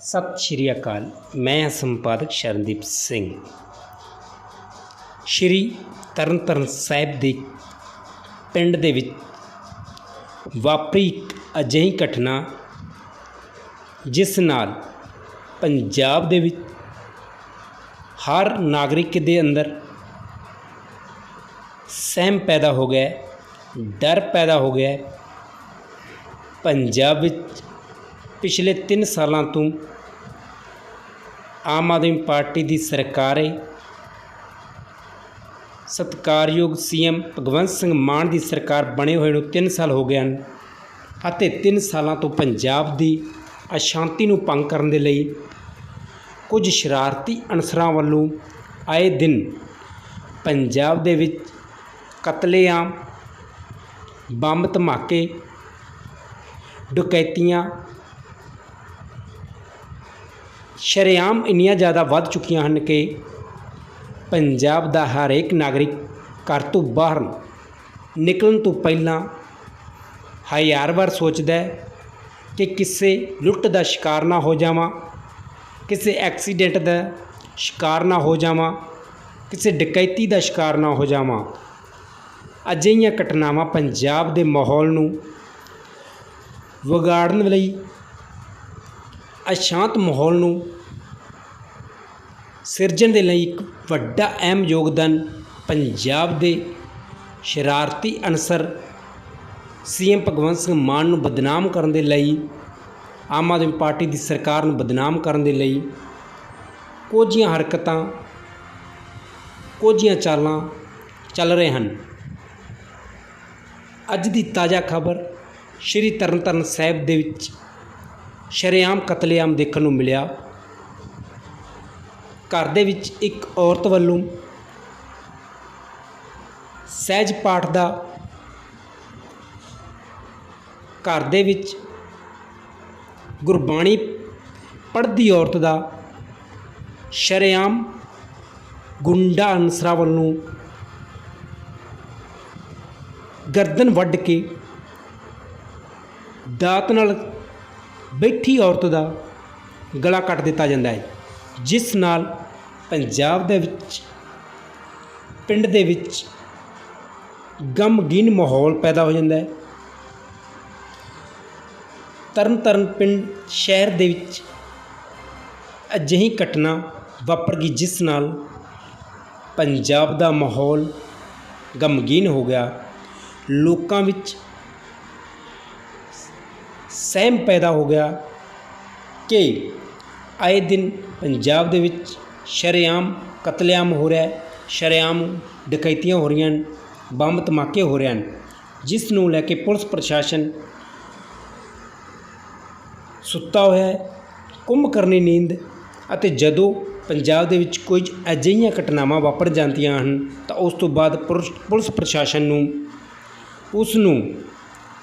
ਸਤਿ ਸ਼੍ਰੀ ਅਕਾਲ, ਮੈਂ ਸੰਪਾਦਕ ਸ਼ਰਨਦੀਪ ਸਿੰਘ। ਸ਼੍ਰੀ ਤਰਨਤਾਰਨ ਸਾਹਿਬ ਦੇ ਪਿੰਡ ਦੇ ਵਿੱਚ ਵਾਪਰੀ ਇੱਕ ਅਜਿਹੀ ਘਟਨਾ, ਜਿਸ ਨਾਲ ਪੰਜਾਬ ਦੇ ਵਿੱਚ ਹਰ ਨਾਗਰਿਕ ਦੇ ਅੰਦਰ ਸਹਿਮ ਪੈਦਾ ਹੋ ਗਿਆ, ਡਰ ਪੈਦਾ ਹੋ ਗਿਆ। ਪੰਜਾਬ ਵਿੱਚ ਪਿਛਲੇ 3 ਸਾਲਾਂ ਤੋਂ ਆਮ ਆਦਮੀ ਪਾਰਟੀ ਦੀ ਸਰਕਾਰ ਹੈ। ਸਤਿਕਾਰਯੋਗ ਸੀਐਮ ਭਗਵੰਤ ਸਿੰਘ ਮਾਨ ਦੀ ਸਰਕਾਰ ਬਣੇ ਹੋਏ ਨੂੰ 3 ਸਾਲ ਹੋ ਗਏ ਹਨ ਅਤੇ 3 ਸਾਲਾਂ ਤੋਂ ਪੰਜਾਬ ਦੀ ਅਸ਼ਾਂਤੀ ਨੂੰ ਭੰਗ ਕਰਨ ਦੇ ਲਈ ਕੁਝ ਸ਼ਰਾਰਤੀ ਅਨਸਰਾਂ ਵੱਲੋਂ ਆਏ ਦਿਨ ਪੰਜਾਬ ਦੇ ਵਿੱਚ ਕਤਲੇਆਮ, ਬੰਬ ਧਮਾਕੇ, ਡਕੈਤੀਆਂ ਸ਼ਰੇਆਮ ਇੰਨੀਆਂ ਜ਼ਿਆਦਾ ਵੱਧ ਚੁੱਕੀਆਂ ਹਨ ਕਿ ਪੰਜਾਬ ਦਾ ਹਰੇਕ ਨਾਗਰਿਕ ਘਰ ਤੋਂ ਬਾਹਰ ਨਿਕਲਣ ਤੋਂ ਪਹਿਲਾਂ ਹਜ਼ਾਰ ਵਾਰ ਸੋਚਦਾ ਹੈ ਕਿ ਕਿਸੇ ਲੁੱਟ ਦਾ ਸ਼ਿਕਾਰ ਨਾ ਹੋ ਜਾਵਾਂ, ਕਿਸੇ ਐਕਸੀਡੈਂਟ ਦਾ ਸ਼ਿਕਾਰ ਨਾ ਹੋ ਜਾਵਾਂ, ਕਿਸੇ ਡਕੈਤੀ ਦਾ ਸ਼ਿਕਾਰ ਨਾ ਹੋ ਜਾਵਾਂ। ਅਜਿਹੀਆਂ ਘਟਨਾਵਾਂ ਪੰਜਾਬ ਦੇ ਮਾਹੌਲ ਨੂੰ ਵਿਗਾੜਨ ਲਈ ਅਸ਼ਾਂਤ ਮਾਹੌਲ ਨੂੰ ਸਿਰਜਣ ਦੇ ਲਈ ਇੱਕ ਵੱਡਾ ਅਹਿਮ ਯੋਗਦਾਨ ਪੰਜਾਬ ਦੇ ਸ਼ਰਾਰਤੀ ਅਨਸਰ ਸੀਐਮ ਭਗਵੰਤ ਸਿੰਘ ਮਾਨ ਨੂੰ ਬਦਨਾਮ ਕਰਨ ਦੇ ਲਈ, ਆਮ ਆਦਮੀ ਪਾਰਟੀ ਦੀ ਸਰਕਾਰ ਨੂੰ ਬਦਨਾਮ ਕਰਨ ਦੇ ਲਈ ਕੁਝੀਆਂ ਹਰਕਤਾਂ, ਕੁਝੀਆਂ ਚਾਲਾਂ ਚੱਲ ਰਹੇ ਹਨ। ਅੱਜ ਦੀ ਤਾਜ਼ਾ ਖਬਰ ਸ਼੍ਰੀ ਤਰਨਤਾਰਨ ਸਾਹਿਬ ਦੇ ਵਿੱਚ ਸ਼ਰੇਆਮ ਕਤਲੇਆਮ ਦੇਖਣ ਨੂੰ ਮਿਲਿਆ। ਘਰ ਦੇ ਵਿੱਚ ਇੱਕ ਔਰਤ ਵੱਲੋਂ ਸਹਿਜ ਪਾਠ ਦਾ ਘਰ ਦੇ ਵਿੱਚ ਗੁਰਬਾਣੀ ਪੜ੍ਹਦੀ ਔਰਤ ਦਾ ਸ਼ਰੇਆਮ ਗੁੰਡਾ ਅਨਸਰਾਂ ਵੱਲੋਂ ਗਰਦਨ ਵੱਢ ਕੇ ਦਾਤ ਨਾਲ ਬੈਠੀ ਔਰਤ ਦਾ ਗਲਾ ਕੱਟ ਦਿੱਤਾ ਜਾਂਦਾ ਹੈ, ਜਿਸ ਨਾਲ ਪੰਜਾਬ ਦੇ ਵਿੱਚ, ਪਿੰਡ ਦੇ ਵਿੱਚ ਗਮਗੀਨ ਮਾਹੌਲ ਪੈਦਾ ਹੋ ਜਾਂਦਾ ਹੈ। ਤਰਨ ਤਰਨ ਪਿੰਡ ਸ਼ਹਿਰ ਦੇ ਵਿੱਚ ਅਜਿਹੀ ਘਟਨਾ ਵਾਪਰ ਗਈ, ਜਿਸ ਨਾਲ ਪੰਜਾਬ ਦਾ ਮਾਹੌਲ ਗਮਗੀਨ ਹੋ ਗਿਆ। ਲੋਕਾਂ ਵਿੱਚ ਸਹਿਮ ਪੈਦਾ ਹੋ ਗਿਆ ਕਿ ਆਏ ਦਿਨ ਪੰਜਾਬ ਦੇ ਵਿੱਚ ਸ਼ਰੇਆਮ ਕਤਲੇਆਮ ਹੋ ਰਿਹਾ ਹੈ, ਸ਼ਰੇਆਮ ਡਕੈਤੀਆਂ ਹੋ ਰਹੀਆਂ ਹਨ, ਬੰਬ ਧਮਾਕੇ ਹੋ ਰਹੇ ਹਨ, ਜਿਸ ਨੂੰ ਲੈ ਕੇ ਪੁਲਿਸ ਪ੍ਰਸ਼ਾਸਨ ਸੁੱਤਾ ਹੋਇਆ ਹੈ, ਕੁੰਭ ਕਰਨੀ ਨੀਂਦ ਅਤੇ ਜਦੋਂ ਪੰਜਾਬ ਦੇ ਵਿੱਚ ਕੁਝ ਅਜਿਹੀਆਂ ਘਟਨਾਵਾਂ ਵਾਪਰ ਜਾਂਦੀਆਂ ਹਨ, ਤਾਂ ਉਸ ਤੋਂ ਬਾਅਦ ਪੁਲਿਸ ਪੁਲਿਸ ਪ੍ਰਸ਼ਾਸਨ ਨੂੰ, ਉਸ ਨੂੰ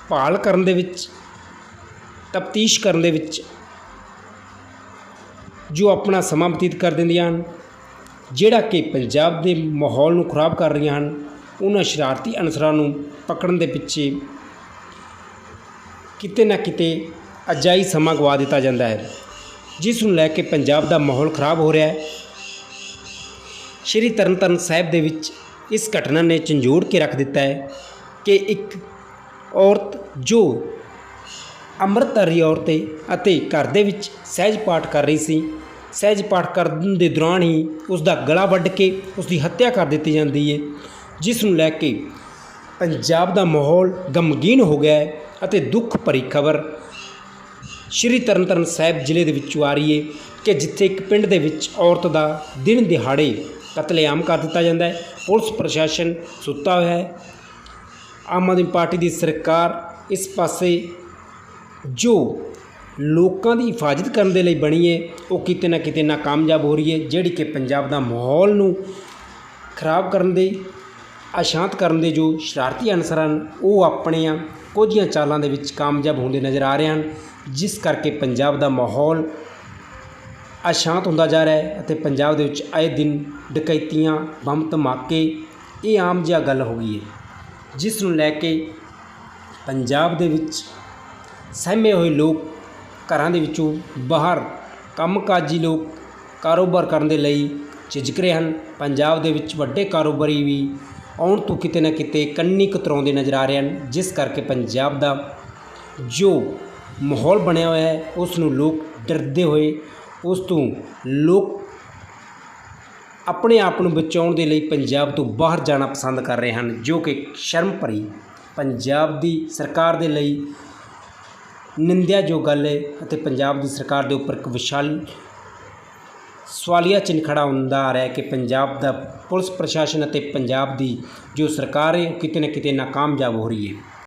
ਭਾਲ ਕਰਨ ਦੇ ਵਿੱਚ ਤਫਤੀਸ਼ ਕਰਨ ਦੇ ਵਿੱਚ ਜੋ ਆਪਣਾ ਸਮਾਂ ਬਤੀਤ ਕਰ ਦਿੰਦੀਆਂ ਹਨ, ਜਿਹੜਾ ਕਿ ਪੰਜਾਬ ਦੇ ਮਾਹੌਲ ਨੂੰ ਖਰਾਬ ਕਰ ਰਹੀਆਂ ਹਨ, ਉਹਨਾਂ ਸ਼ਰਾਰਤੀ ਅਨਸਰਾਂ ਨੂੰ ਪਕੜਨ ਦੇ ਪਿੱਛੇ ਕਿਤੇ ਨਾ ਕਿਤੇ ਅਜਾਈ ਸਮਾਂ ਗਵਾ ਦਿੱਤਾ ਜਾਂਦਾ ਹੈ, ਜਿਸ ਨੂੰ ਲੈ ਕੇ ਪੰਜਾਬ ਦਾ ਮਾਹੌਲ ਖਰਾਬ ਹੋ ਰਿਹਾ ਹੈ। ਸ਼੍ਰੀ ਤਰਨਤਾਰਨ ਸਾਹਿਬ ਦੇ ਵਿੱਚ ਇਸ ਘਟਨਾ ਨੇ ਝੰਜੋੜ ਕੇ ਰੱਖ ਦਿੱਤਾ ਹੈ ਕਿ ਇੱਕ ਔਰਤ ਜੋ ਅੰਮ੍ਰਿਤਧਾਰੀ ਔਰਤ ਅਤੇ ਘਰ ਦੇ ਵਿੱਚ ਸਹਿਜ ਪਾਠ ਕਰ ਰਹੀ ਸੀ। ਸਹਿਜ ਪਾਠ ਕਰਨ ਦੇ ਦੌਰਾਨ ਹੀ ਉਸ ਦਾ ਗਲਾ ਵੱਢ ਕੇ ਉਸ ਦੀ ਹੱਤਿਆ ਕਰ ਦਿੱਤੀ ਜਾਂਦੀ ਹੈ ਜਿਸ ਨੂੰ ਲੈ ਕੇ ਪੰਜਾਬ ਦਾ ਮਾਹੌਲ ਗਮਗੀਨ ਹੋ ਗਿਆ ਹੈ ਅਤੇ ਦੁੱਖ ਭਰੀ ਖਬਰ ਸ਼੍ਰੀ ਤਰਨਤਾਰਨ ਸਾਹਿਬ ਜ਼ਿਲ੍ਹੇ ਦੇ ਵਿੱਚੋਂ ਆ ਰਹੀ ਹੈ ਕਿ ਜਿੱਥੇ ਇੱਕ ਪਿੰਡ ਦੇ ਵਿੱਚ ਔਰਤ ਦਾ ਦਿਨ ਦਿਹਾੜੇ ਕਤਲੇਆਮ ਕਰ ਦਿੱਤਾ ਜਾਂਦਾ ਹੈ, ਪੁਲਿਸ ਪ੍ਰਸ਼ਾਸਨ ਸੁੱਤਾ ਹੋਇਆ ਹੈ। ਆਮ ਆਦਮੀ ਪਾਰਟੀ ਦੀ ਸਰਕਾਰ ਇਸ ਪਾਸੇ ਜੋ ਲੋਕਾਂ ਦੀ ਹਿਫਾਜ਼ਤ ਕਰਨ ਦੇ ਲਈ ਬਣੀ ਹੈ ਉਹ ਕਿਤੇ ਨਾ ਕਿਤੇ ਨਾਕਾਮਯਾਬ ਹੋ ਰਹੀ ਹੈ ਜਿਹੜੀ ਕਿ ਪੰਜਾਬ ਦਾ ਮਾਹੌਲ ਨੂੰ ਖਰਾਬ ਕਰਨ ਦੇ, ਅਸ਼ਾਂਤ ਕਰਨ ਦੇ ਜੋ ਸ਼ਰਾਰਤੀ ਅਨਸਰ ਹਨ, ਉਹ ਆਪਣੀਆਂ ਕੁਝੀਆਂ ਚਾਲਾਂ ਦੇ ਵਿੱਚ ਕਾਮਯਾਬ ਹੁੰਦੇ ਨਜ਼ਰ ਆ ਰਹੇ ਹਨ, ਜਿਸ ਕਰਕੇ ਪੰਜਾਬ ਦਾ ਮਾਹੌਲ ਅਸ਼ਾਂਤ ਹੁੰਦਾ ਜਾ ਰਿਹਾ ਹੈ ਅਤੇ ਪੰਜਾਬ ਦੇ ਵਿੱਚ ਆਏ ਦਿਨ ਡਕੈਤੀਆਂ ਬੰਬ ਧਮਾਕੇ, ਇਹ ਆਮ ਜਿਹਾ ਗੱਲ ਹੋ ਗਈ ਹੈ, ਜਿਸ ਨੂੰ ਲੈ ਕੇ ਪੰਜਾਬ ਦੇ ਵਿੱਚ ਸਹਿਮੇ ਹੋਏ ਲੋਕ ਘਰਾਂ ਦੇ ਵਿੱਚੋਂ ਬਾਹਰ ਕੰਮਕਾਜੀ ਲੋਕ ਕਾਰੋਬਾਰ ਕਰਨ ਦੇ ਲਈ ਝਿਜਕ ਰਹੇ ਹਨ। ਪੰਜਾਬ ਦੇ ਵਿੱਚ ਵੱਡੇ ਕਾਰੋਬਾਰੀ ਵੀ ਆਉਣ ਤੋਂ ਕਿਤੇ ਨਾ ਕਿਤੇ ਕੰਨੀ ਕਤਰਾਉਂਦੇ ਨਜ਼ਰ ਆ ਰਹੇ ਹਨ, ਜਿਸ ਕਰਕੇ ਪੰਜਾਬ ਦਾ ਜੋ ਮਾਹੌਲ ਬਣਿਆ ਹੋਇਆ ਹੈ ਉਸ ਨੂੰ ਲੋਕ ਡਰਦੇ ਹੋਏ, ਉਸ ਤੋਂ ਲੋਕ ਆਪਣੇ ਆਪ ਨੂੰ ਬਚਾਉਣ ਦੇ ਲਈ ਪੰਜਾਬ ਤੋਂ ਬਾਹਰ ਜਾਣਾ ਪਸੰਦ ਕਰ ਰਹੇ ਹਨ, ਜੋ ਕਿ ਸ਼ਰਮ ਭਰੀ ਪੰਜਾਬ ਦੀ ਸਰਕਾਰ ਦੇ ਲਈ ਨਿੰਦਿਆ ਜੋ ਗੱਲ ਹੈ ਅਤੇ ਪੰਜਾਬ ਦੀ ਸਰਕਾਰ ਦੇ ਉੱਪਰ ਇੱਕ ਵਿਸ਼ਾਲ ਸਵਾਲੀਆ ਚਿੰਨ੍ਹ ਖੜਾ ਹੁੰਦਾ ਆ ਰਿਹਾ ਹੈ ਕਿ ਪੰਜਾਬ ਦਾ ਪੁਲਿਸ ਪ੍ਰਸ਼ਾਸਨ ਅਤੇ ਪੰਜਾਬ ਦੀ ਜੋ ਸਰਕਾਰ ਹੈ ਉਹ ਕਿਤੇ ਨਾ ਕਿਤੇ ਨਾਕਾਮਯਾਬ ਹੋ ਰਹੀ ਹੈ